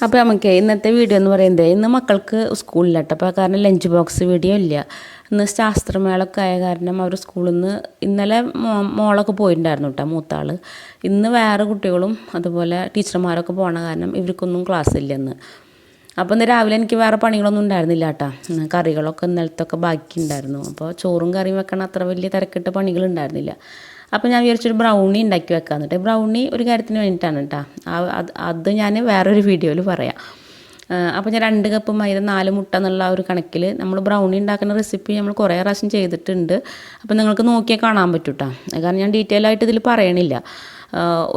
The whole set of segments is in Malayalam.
അപ്പോൾ നമുക്ക് ഇന്നത്തെ വീഡിയോ എന്ന് പറയുന്നത് ഇന്ന് മക്കൾക്ക് സ്കൂളില്ല കേട്ടോ അപ്പോൾ കാരണം ലഞ്ച് ബോക്സ് വീഡിയോ ഇല്ല. ഇന്ന് ശാസ്ത്രമേളൊക്കെ ആയ കാരണം അവർ സ്കൂളിൽ നിന്ന് ഇന്നലെ മോളൊക്കെ പോയിട്ടുണ്ടായിരുന്നു കേട്ടോ മൂത്താൾ ഇന്ന് വേറെ കുട്ടികളും അതുപോലെ ടീച്ചർമാരൊക്കെ പോണ കാരണം ഇവർക്കൊന്നും ക്ലാസ് ഇല്ല ഇന്ന് അപ്പോൾ ഇന്ന് രാവിലെ എനിക്ക് വേറെ പണികളൊന്നും ഉണ്ടായിരുന്നില്ല കേട്ടോ കറികളൊക്കെ ഇന്നലത്തൊക്കെ ബാക്കി ഉണ്ടായിരുന്നു അപ്പോൾ ചോറും കറിയും വെക്കണ അത്ര വലിയ തിരക്കിട്ട പണികളുണ്ടായിരുന്നില്ല അപ്പോൾ ഞാൻ വിചാരിച്ചൊരു ബ്രൗണി ഉണ്ടാക്കി വെക്കാൻ എന്നിട്ട് ബ്രൗണി ഒരു കാര്യത്തിന് വേണ്ടിയിട്ടാണ് കേട്ടോ അത് ഞാൻ വേറൊരു വീഡിയോയിൽ പറയാം. അപ്പോൾ ഞാൻ രണ്ട് കപ്പ് മൈദ നാല് മുട്ട എന്നുള്ള ഒരു കണക്കിൽ നമ്മൾ ബ്രൗണി ഉണ്ടാക്കുന്ന റെസിപ്പി നമ്മൾ കുറേ പ്രാവശ്യം ചെയ്തിട്ടുണ്ട്. അപ്പോൾ നിങ്ങൾക്ക് നോക്കിയാൽ കാണാൻ പറ്റും കേട്ടോ കാരണം ഞാൻ ഡീറ്റെയിൽ ആയിട്ട് ഇതിൽ പറയണില്ല.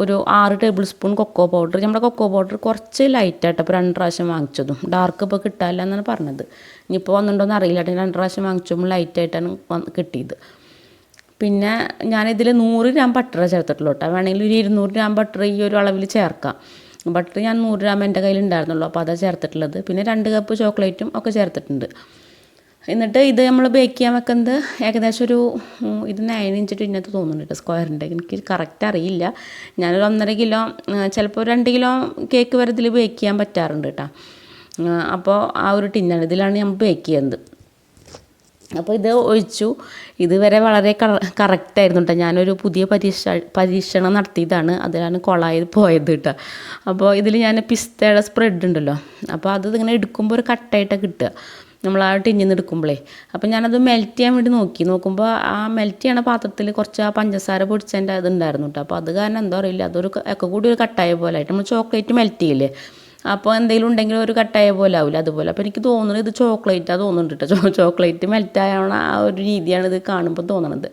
ഒരു ആറ് ടേബിൾ സ്പൂൺ കൊക്കോ പൗഡർ നമ്മുടെ കൊക്കോ പൗഡർ കുറച്ച് ലൈറ്റായിട്ട് അപ്പോൾ രണ്ട് പ്രാവശ്യം വാങ്ങിച്ചതും. ഡാർക്ക് ഇപ്പോൾ കിട്ടാനില്ല എന്നാണ് പറഞ്ഞത്. ഇനിയിപ്പോൾ വന്നിട്ടുണ്ടോ എന്ന് അറിയില്ല രണ്ട് പ്രാവശ്യം വാങ്ങിച്ചപ്പോൾ ലൈറ്റായിട്ടാണ് കിട്ടിയത്. പിന്നെ ഞാനിതിൽ നൂറ് ഗ്രാം ബട്ടർ ചേർത്തിട്ടുള്ളൂ കേട്ടോ. വേണമെങ്കിൽ ഒരു ഇരുന്നൂറ് ഗ്രാം ബട്ടർ ഈ ഒരു അളവിൽ ചേർക്കാം. ബട്ടർ ഞാൻ നൂറ് ഗ്രാം എന്റെ കയ്യിൽ ഉണ്ടായിരുന്നുള്ളൂ അപ്പോൾ അതാണ് ചേർത്തിട്ടുള്ളത്. പിന്നെ രണ്ട് കപ്പ് ചോക്ലേറ്റും ഒക്കെ ചേർത്തിട്ടുണ്ട്. എന്നിട്ട് ഇത് നമ്മൾ ബേക്ക് ചെയ്യാൻ വെക്കുന്നത് ഏകദേശം ഒരു ഇത് നയൻ ഇഞ്ച് ടിന്നത്ത് തോന്നുന്നുണ്ട് സ്ക്വയറിന്റെ എനിക്ക് കറക്റ്റ് അറിയില്ല. ഞാനൊരു ഒന്നര കിലോ ചിലപ്പോൾ രണ്ട് കിലോ കേക്ക് വരെ ഇതിൽ ബേക്ക് ചെയ്യാൻ പറ്റാറുണ്ട് കേട്ടോ. അപ്പോൾ ആ ഒരു ടിന്നാണ് ഇതിലാണ് നമ്മൾ ബേക്ക് ചെയ്യുന്നത്. അപ്പോൾ ഇത് ഒഴിച്ചു. ഇതുവരെ വളരെ കറക്റ്റായിരുന്നു കേട്ടോ ഞാനൊരു പുതിയ പരീക്ഷ പരീക്ഷണം നടത്തിയതാണ്. അതിലാണ് കൊളായി പോയത് കേട്ടോ അപ്പോൾ ഇതിൽ ഞാൻ പിസ്തയുടെ സ്പ്രെഡ് ഉണ്ടല്ലോ. അപ്പോൾ അത് ഇങ്ങനെ എടുക്കുമ്പോൾ ഒരു കട്ടായിട്ടാണ് കിട്ടുക. നമ്മൾ ആ ടിന്നിൽ നിന്ന് അപ്പോൾ ഞാനത് മെൽറ്റ് ചെയ്യാൻ വേണ്ടി നോക്കി. നോക്കുമ്പോൾ ആ മെൽറ്റ് ചെയ്യണ പാത്രത്തിൽ കുറച്ച് ആ പഞ്ചസാര പൊടിച്ചതിന്റെ ഇതുണ്ടായിരുന്നു കേട്ടോ അപ്പോൾ അത് കാരണം എന്താ അറിയില്ല. അതൊരു ഒക്കെ കൂടി ഒരു കട്ടായ പോലെ ആയിട്ട് നമ്മൾ ചോക്ലേറ്റ് മെൽറ്റ് ചെയ്യില്ലേ? അപ്പോൾ എന്തെങ്കിലും ഉണ്ടെങ്കിൽ ഒരു കട്ടായ പോലെ ആവില്ല അതുപോലെ. അപ്പോൾ എനിക്ക് തോന്നുന്നത് ഇത് ചോക്ലേറ്റാണ് തോന്നുന്നുണ്ട് കേട്ടോ ചോക്ലേറ്റ് മെൽറ്റായണ ആ ഒരു രീതിയാണ് ഇത് കാണുമ്പോൾ തോന്നണത്.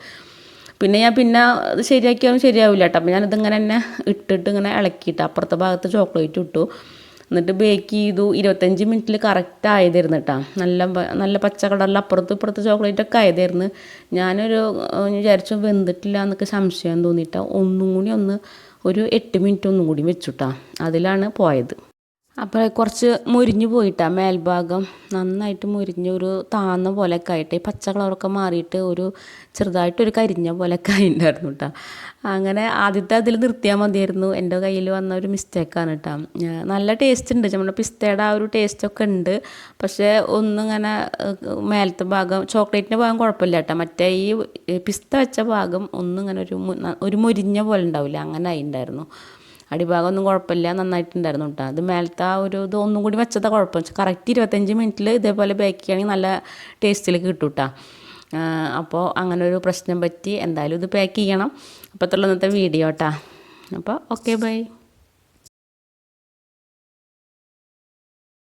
പിന്നെ ഞാൻ പിന്നെ അത് ശരിയാക്കിയാലും ശരിയാവില്ല കേട്ടോ അപ്പോൾ ഞാനിതിങ്ങനെ തന്നെ ഇട്ടിട്ട് ഇങ്ങനെ ഇളക്കിയിട്ട് അപ്പുറത്തെ ഭാഗത്ത് ചോക്ലേറ്റ് ഇട്ടു. എന്നിട്ട് ബേക്ക് ചെയ്തു. ഇരുപത്തഞ്ച് മിനിറ്റിൽ കറക്റ്റ് ആയതായിരുന്നു കേട്ടോ നല്ല നല്ല പച്ച കളറിൽ അപ്പുറത്തും ഇപ്പുറത്ത് ചോക്ലേറ്റ് ഒക്കെ ആയതായിരുന്നു. ഞാനൊരു വിചാരിച്ചു വെന്തിട്ടില്ല എന്നൊക്കെ സംശയം തോന്നിയിട്ടാണ് ഒന്നും കൂടി ഒന്ന് ഒരു എട്ട് മിനിറ്റ് ഒന്നും കൂടി വെച്ചുട്ടാ അതിലാണ് പോയത്. അപ്പോൾ കുറച്ച് മുരിഞ്ഞു പോയിട്ടാണ് മേൽഭാഗം. നന്നായിട്ട് മുരിഞ്ഞ് ഒരു താന്ന പോലെയൊക്കെ ആയിട്ട്. പച്ച കളറൊക്കെ മാറിയിട്ട് ഒരു ചെറുതായിട്ടൊരു കരിഞ്ഞ പോലെയൊക്കെ ആയിട്ടുണ്ടായിരുന്നു കേട്ടോ അങ്ങനെ ആദ്യത്തെ അതിൽ നിർത്തിയാൽ മതിയായിരുന്നു. എന്റെ കയ്യിൽ വന്ന ഒരു മിസ്റ്റേക്കാണ് കേട്ടോ നല്ല ടേസ്റ്റ് ഉണ്ട്. നമ്മുടെ പിസ്തയുടെ ആ ഒരു ടേസ്റ്റൊക്കെ ഉണ്ട്. പക്ഷേ ഒന്നിങ്ങനെ മേലത്തെ ഭാഗം ചോക്ലേറ്റിന്റെ ഭാഗം കുഴപ്പമില്ല കേട്ടോ മറ്റേ ഈ പിസ്ത വെച്ച ഭാഗം ഒന്നിങ്ങനെ ഒരു ഒരു മുരിഞ്ഞ പോലെ ഉണ്ടാവില്ല. അങ്ങനെ ആയിട്ടുണ്ടായിരുന്നു. അടിഭാഗം ഒന്നും കുഴപ്പമില്ല നന്നായിട്ടുണ്ടായിരുന്നു കേട്ടോ. അത് മേലത്തെ ആ ഒരു ഇത് ഒന്നും കൂടി വെച്ചതാ കുഴപ്പം. കറക്റ്റ് ഇരുപത്തഞ്ച് മിനിറ്റിൽ ഇതേപോലെ ബേക്ക് ചെയ്യുകയാണെങ്കിൽ നല്ല ടേസ്റ്റിലേക്ക് കിട്ടും കേട്ടോ. അപ്പോൾ അങ്ങനെ ഒരു പ്രശ്നം പറ്റി. എന്തായാലും ഇത് പാക്ക് ചെയ്യണം. അപ്പോൾ ഇന്നത്തെ വീഡിയോ കേട്ടോ അപ്പോൾ ഓക്കെ ബൈ